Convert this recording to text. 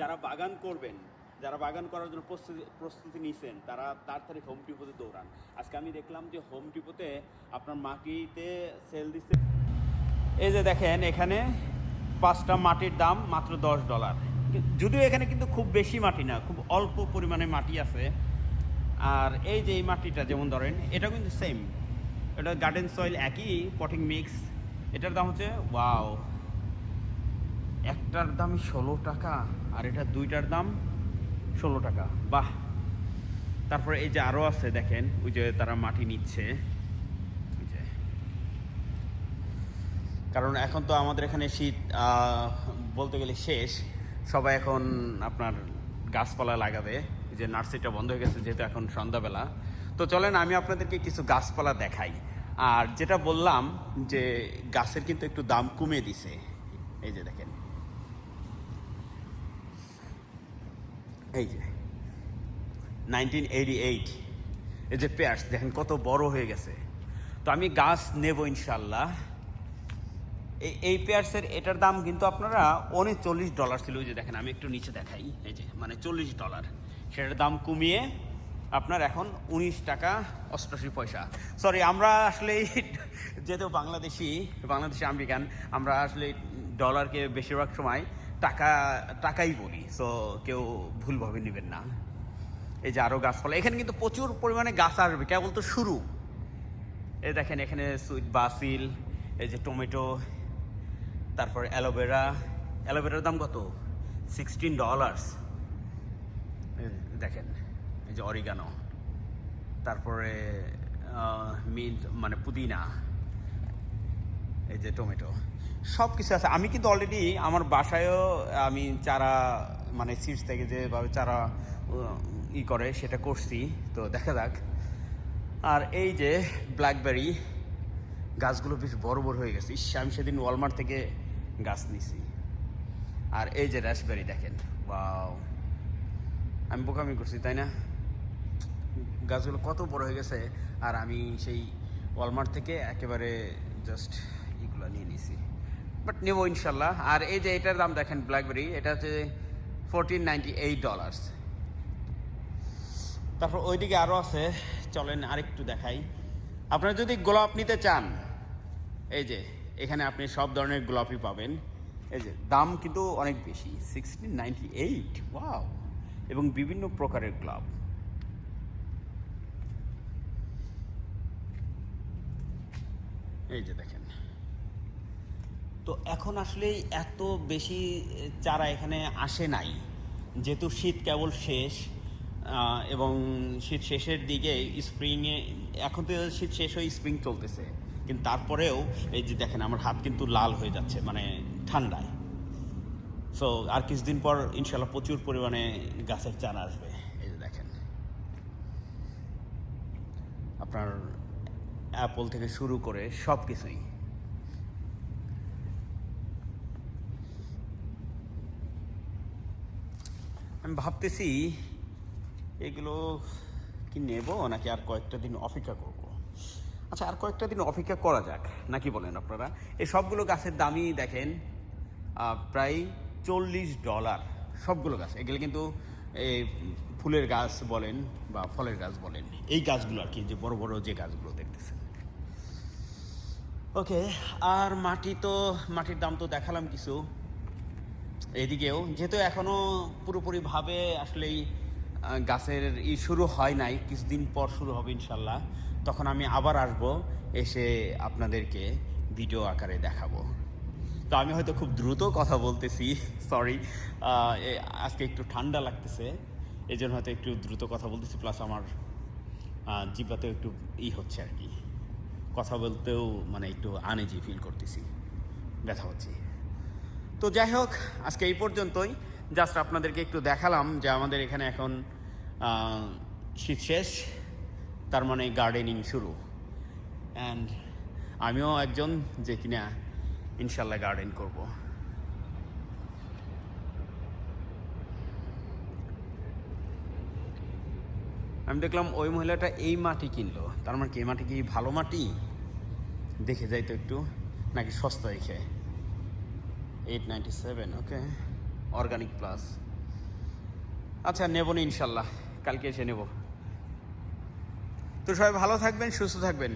যারা বাগান করবেন, যারা বাগান করার জন্য প্রস্তুতি প্রস্তুতি নিছেন, তারা তাড়াতাড়ি হোম টিপোতে দৌড়ান। আজকে আমি দেখলাম যে হোম টিপোতে আপনার মাটিতে সেল দিচ্ছে। এই যে দেখেন, এখানে পাঁচটা মাটির দাম মাত্র দশ ডলার যদিও এখানে কিন্তু খুব বেশি মাটি না, খুব অল্প পরিমাণে মাটি আছে। আর এই যে এই মাটিটা, যেমন ধরেন এটা কিন্তু সেম এটা গার্ডেন সয়েল একই পটিং মিক্স এটার দাম হচ্ছে ওয়াও একটার দাম ষোলো টাকা আর এটা দুইটার দাম ষোলো টাকা। বাহ! তারপরে এই যে আরও আছে, দেখেন, ওই যে তারা মাটি নিচ্ছে। কারণ এখন তো আমাদের এখানে শীত বলতে গেলে শেষ। সবাই এখন আপনার গাছপালা লাগাবে। যে নার্সারিটা বন্ধ হয়ে গেছে, যেহেতু এখন সন্ধ্যাবেলা। তো চলেন, আমি আপনাদেরকে কিছু গাছপালা দেখাই। আর যেটা বললাম যে গাছের কিন্তু একটু দাম কমে দিছে। এই যে দেখেন। এই যে নাইনটিন এইটি এইট এই যে পেয়ার্স দেখেন কত বড় হয়ে গেছে। তো আমি গাছ নেব ইনশাল্লাহ এই এই পেয়ার্সের এটার দাম কিন্তু আপনারা অনেক চল্লিশ ডলার ছিল, ওই যে দেখেন, আমি একটু নিচে দেখাই, এই যে মানে চল্লিশ ডলার। সেটার দাম কমিয়ে আপনার এখন উনিশ টাকা অষ্টাশি পয়সা। সরি আমরা আসলে যেহেতু বাংলাদেশি বাংলাদেশি আমেরিকান, আমরা আসলে ডলারকে বেশিরভাগ সময় টাকা, টাকাই বলি সো কেউ ভুলভাবে নেবেন না। এই যে আরও গাছপালা এখানে কিন্তু প্রচুর পরিমাণে গাছ আসবে, কেবল তো শুরু। এই দেখেন, এখানে সুইট বাসিল, এই যে টমেটো, তারপর অ্যালোভেরা। অ্যালোভেরার দাম কত? সিক্সটিন ডলার্স দেখেন, এই যে অরিগানো। তারপরে মিন্ট মানে পুদিনা। এই যে টমেটো সব কিছু আছে। আমি কিন্তু অলরেডি আমার বাসায়ও আমি চারা মানে সিডস থেকে যেভাবে চারা ই করে সেটা করছি। তো দেখা যাক। আর এই যে ব্ল্যাকবেরি গাছগুলো বেশ বড় বড় হয়ে গেছে। ইস, আমি সেদিন ওয়ালমার্ট থেকে গাছ নিছি। আর এই যে র্যাসবেরি দেখেন বাও আমি বোকামি করছি, তাই না? গাছগুলো কত বড় হয়ে গেছে। আর আমি সেই ওয়ালমার্ট থেকে একেবারে জাস্ট এগুলো নিয়ে নিছি। বাট নেব ইনশাল্লাহ। আর এই যে এটার দাম দেখেন ব্ল্যাকবেরি এটা হচ্ছে ফোরটিন নাইনটি এইট ডলার্স তারপর ওইদিকে আরও আছে, চলেন আরেকটু দেখাই। আপনারা যদি গোলাপ নিতে চান, এই যে, এখানে আপনি সব ধরনের গোলাপই পাবেন। এই যে, দাম কিন্তু অনেক বেশি সিক্সটিন নাইনটি এইট ওয়াও এবং বিভিন্ন প্রকারের গোলাপ। এই যে দেখেন। তো এখন আসলে এত বেশি চারা এখানে আসে নাই। যেহেতু শীত কেবল শেষ এবং শীত শেষের দিকে স্প্রিংয়ে, এখন তো শীত শেষ হয়ে স্প্রিং চলতেছে। কিন্তু তারপরেও এই যে দেখেন, আমার হাত কিন্তু লাল হয়ে যাচ্ছে মানে ঠান্ডায়। সো আর কিছুদিন পর ইনশাল্লাহ প্রচুর পরিমাণে গাছের চারা আসবে। এই যে দেখেন। আপনার অ্যাপল থেকে শুরু করে সব কিছুই আমি ভাবতেছি এগুলো কি নেব নাকি আর কয়েকটা দিন অপেক্ষা করব? আচ্ছা আর কয়েকটা দিন অপেক্ষা করা যাক নাকি বলেন আপনারা? এই সবগুলো গাছের দামই দেখেন প্রায় চল্লিশ ডলার। সবগুলো গাছ, এগুলো কিন্তু এই ফুলের গাছ বলেন বা ফলের গাছ বলেন, এই গাছগুলো আর কি যে বড় বড় যে গাছগুলো দেখতেছেন। ওকে, আর মাটি তো, মাটির দাম তো দেখালাম কিছু। এদিকেও যেহেতু এখনও পুরোপুরিভাবে আসলেই আহ, গাছের ই শুরু হয় নাই কিছুদিন পর শুরু হবে ইনশাল্লাহ তখন আমি আবার আসব এসে আপনাদেরকে ভিডিও আকারে দেখাবো। তো আমি হয়তো খুব দ্রুত কথা বলতেছি সরি আজকে একটু ঠান্ডা লাগতেছে এই জন্য হয়তো একটু দ্রুত কথা বলতেছি প্লাস আমার জিব্বাতেও একটু ই হচ্ছে আর কি। কথা বলতেও মানে একটু আনেজি ফিল করতেছি ব্যথা হচ্ছে। তো যাই হোক, আজকে এই পর্যন্তই। জাস্ট আপনাদেরকে একটু দেখালাম যে আমাদের এখানে এখন শীত শেষ, তার মানে গার্ডেনিং শুরু। অ্যান্ড আমিও একজন যে কিনা ইনশাল্লাহ গার্ডেন করব। আমি দেখলাম ওই মহিলাটা এই মাটি কিনলো। তার মানে কি, এই মাটি কি ভালো মাটি? দেখে যাই তো একটু, নাকি সস্তা দেখে eight ninety seven okay organic plus আচ্ছা নেব না ইনশাল্লাহ। কালকে এসে নেব। তো সবাই ভালো থাকবেন, সুস্থ থাকবেন।